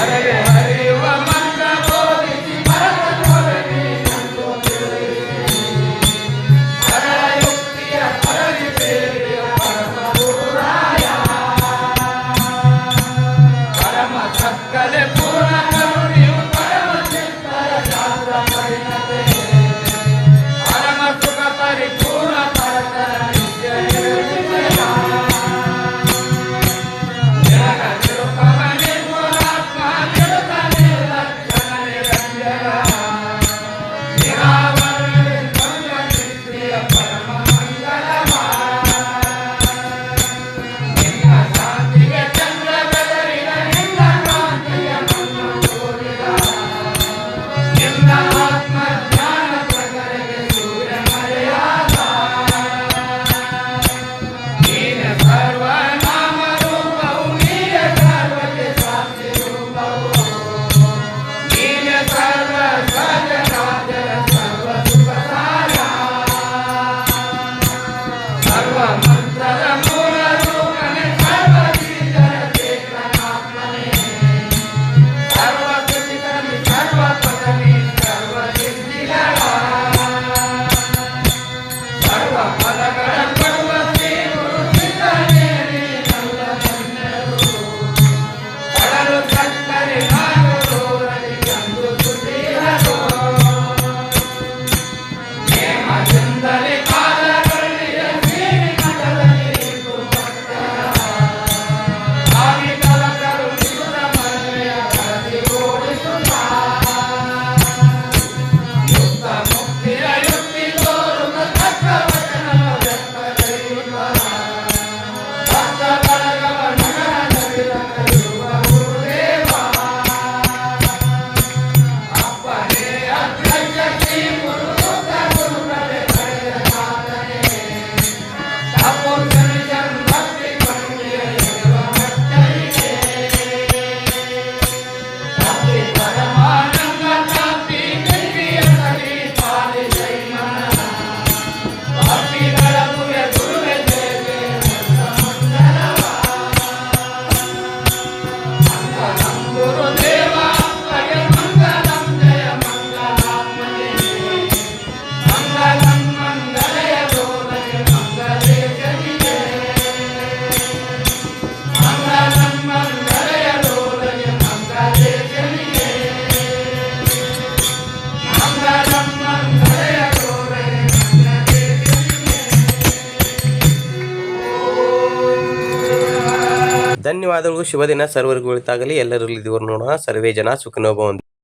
Maravilha. ಧನ್ಯವಾದಗಳು. ಶುಭ ದಿನ ಸರ್ವರಿಗೂ ಒಳಿತಾಗಲಿ ಎಲ್ಲರಲ್ಲಿ ದೇವರು ನೋಡೋಣ. ಸರ್ವೇ ಜನ ಸುಖನೋಭವಂತು